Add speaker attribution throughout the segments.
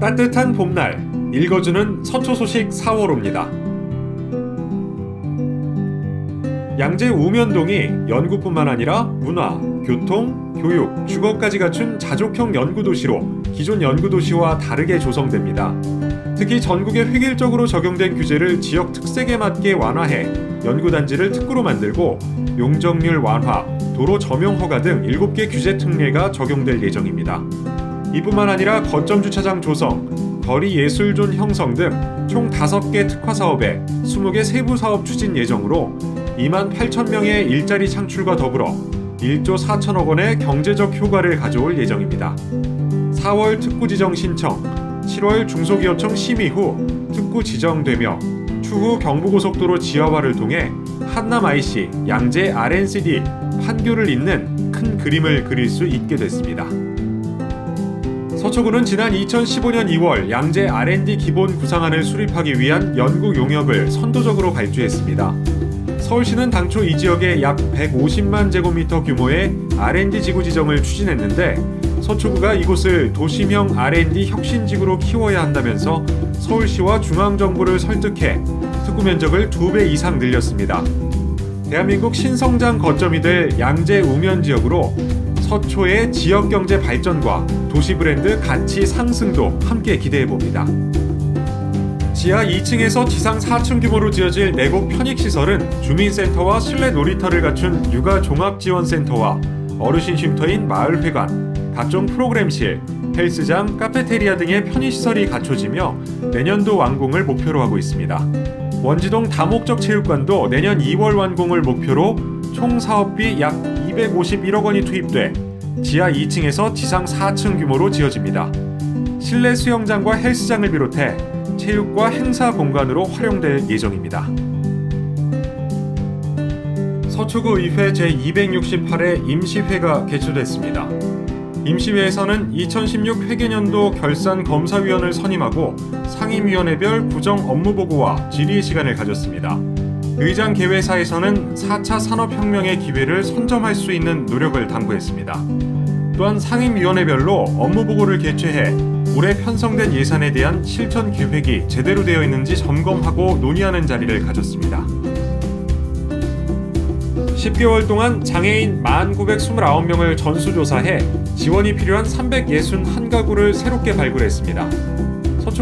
Speaker 1: 따뜻한 봄날 읽어주는 서초 소식 4월호입니다. 양재 우면동이 연구뿐만 아니라 문화, 교통, 교육, 주거까지 갖춘 자족형 연구도시로 기존 연구도시와 다르게 조성됩니다. 특히 전국에 획일적으로 적용된 규제를 지역 특색에 맞게 완화해 연구단지를 특구로 만들고 용적률 완화, 도로 점용 허가 등 7개 규제 특례가 적용될 예정입니다. 이뿐만 아니라 거점 주차장 조성, 거리 예술존 형성 등 총 5개 특화 사업에 20개 세부 사업 추진 예정으로 2만 8천 명의 일자리 창출과 더불어 1조 4천억 원의 경제적 효과를 가져올 예정입니다. 4월 특구 지정 신청, 7월 중소기업청 심의 후 특구 지정되며 추후 경부고속도로 지하화를 통해 한남 IC, 양재 RNCD 판교를 잇는 큰 그림을 그릴 수 있게 됐습니다. 서초구는 지난 2015년 2월 양재 R&D 기본 구상안을 수립하기 위한 연구 용역을 선도적으로 발주했습니다. 서울시는 당초 이 지역에 약 150만 제곱미터 규모의 R&D 지구 지정을 추진했는데 서초구가 이곳을 도시명 R&D 혁신지구로 키워야 한다면서 서울시와 중앙정부를 설득해 특구 면적을 2배 이상 늘렸습니다. 대한민국 신성장 거점이 될 양재 우면 지역으로 서초의 지역 경제 발전과 도시 브랜드 가치 상승도 함께 기대해 봅니다. 지하 2층에서 지상 4층 규모로 지어질 내곡 편익 시설은 주민센터와 실내 놀이터를 갖춘 육아 종합 지원 센터와 어르신 쉼터인 마을회관, 각종 프로그램실, 헬스장, 카페테리아 등의 편의 시설이 갖춰지며 내년도 완공을 목표로 하고 있습니다. 원지동 다목적 체육관도 내년 2월 완공을 목표로 총 사업비 약 251억 원이 투입돼 지하 2층에서 지상 4층 규모로 지어집니다. 실내 수영장과 헬스장을 비롯해 체육과 행사 공간으로 활용될 예정입니다. 서초구 의회 제268회 임시회가 개최됐습니다. 임시회에서는 2016 회계년도 결산 검사위원을 선임하고 상임위원회별 구정 업무 보고와 질의 시간을 가졌습니다. 의장 개회사에서는 4차 산업혁명의 기회를 선점할 수 있는 노력을 당부했습니다. 또한 상임위원회별로 업무 보고를 개최해 올해 편성된 예산에 대한 실천 계획이 제대로 되어 있는지 점검하고 논의하는 자리를 가졌습니다. 10개월 동안 장애인 1,929명을 전수조사해 지원이 필요한 361가구를 새롭게 발굴했습니다.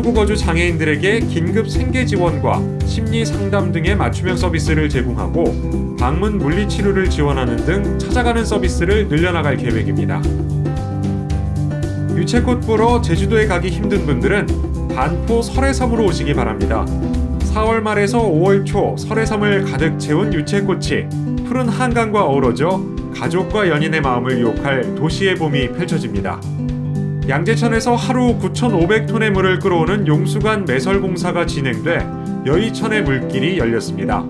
Speaker 1: 거주 장애인들에게 긴급 생계 지원과 심리 상담 등의 맞춤형 서비스를 제공하고 방문 물리 치료를 지원하는 등 찾아가는 서비스를 늘려나갈 계획입니다. 유채꽃 보러 제주도에 가기 힘든 분들은 반포 설해섬으로 오시기 바랍니다. 4월 말에서 5월 초 설해섬을 가득 채운 유채꽃이 푸른 한강과 어우러져 가족과 연인의 마음을 유혹할 도시의 봄이 펼쳐집니다. 양재천에서 하루 9,500톤의 물을 끌어오는 용수관 매설 공사가 진행돼 여의천의 물길이 열렸습니다.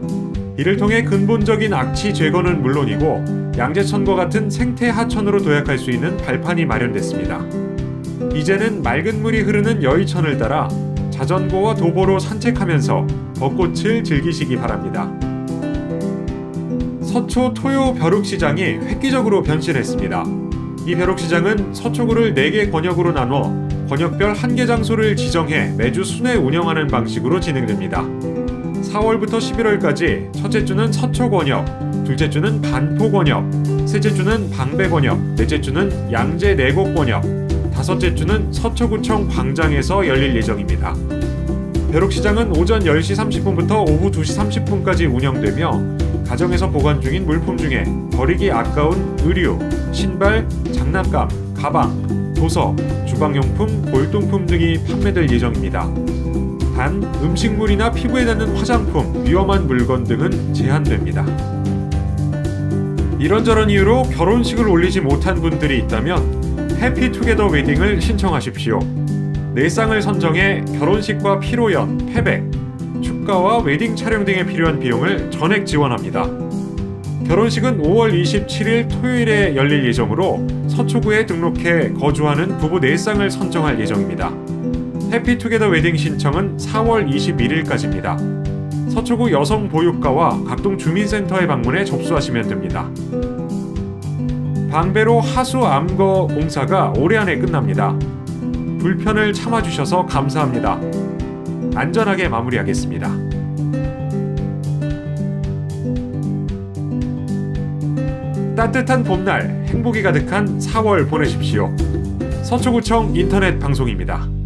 Speaker 1: 이를 통해 근본적인 악취 제거는 물론이고 양재천과 같은 생태 하천으로 도약할 수 있는 발판이 마련됐습니다. 이제는 맑은 물이 흐르는 여의천을 따라 자전거와 도보로 산책하면서 벚꽃을 즐기시기 바랍니다. 서초 토요 벼룩시장이 획기적으로 변신했습니다. 이 벼룩시장은 서초구를 4개 권역으로 나눠 권역별 한 개 장소를 지정해 매주 순회 운영하는 방식으로 진행됩니다. 4월부터 11월까지 첫째 주는 서초 권역, 둘째 주는 반포 권역, 셋째 주는 방배 권역, 넷째 주는 양재 내곡 권역, 다섯째 주는 서초구청 광장에서 열릴 예정입니다. 벼룩시장은 오전 10시 30분부터 오후 2시 30분까지 운영되며 가정에서 보관 중인 물품 중에 버리기 아까운 의류, 신발, 장난감, 가방, 도서, 주방용품, 골동품 등이 판매될 예정입니다. 단 음식물이나 피부에 닿는 화장품, 위험한 물건 등은 제한됩니다. 이런저런 이유로 결혼식을 올리지 못한 분들이 있다면 해피투게더 웨딩을 신청하십시오. 네 쌍을 선정해 결혼식과 피로연, 패백, 축가와 웨딩 촬영 등에 필요한 비용을 전액 지원합니다. 결혼식은 5월 27일 토요일에 열릴 예정으로 서초구에 등록해 거주하는 부부 4쌍을 선정할 예정입니다. 해피투게더 웨딩 신청은 4월 21일까지입니다. 서초구 여성보육과와 각동 주민센터에 방문해 접수하시면 됩니다. 방배로 하수 암거 공사가 올해 안에 끝납니다. 불편을 참아주셔서 감사합니다. 안전하게 마무리하겠습니다. 따뜻한 봄날 행복이 가득한 4월 보내십시오. 서초구청 인터넷 방송입니다.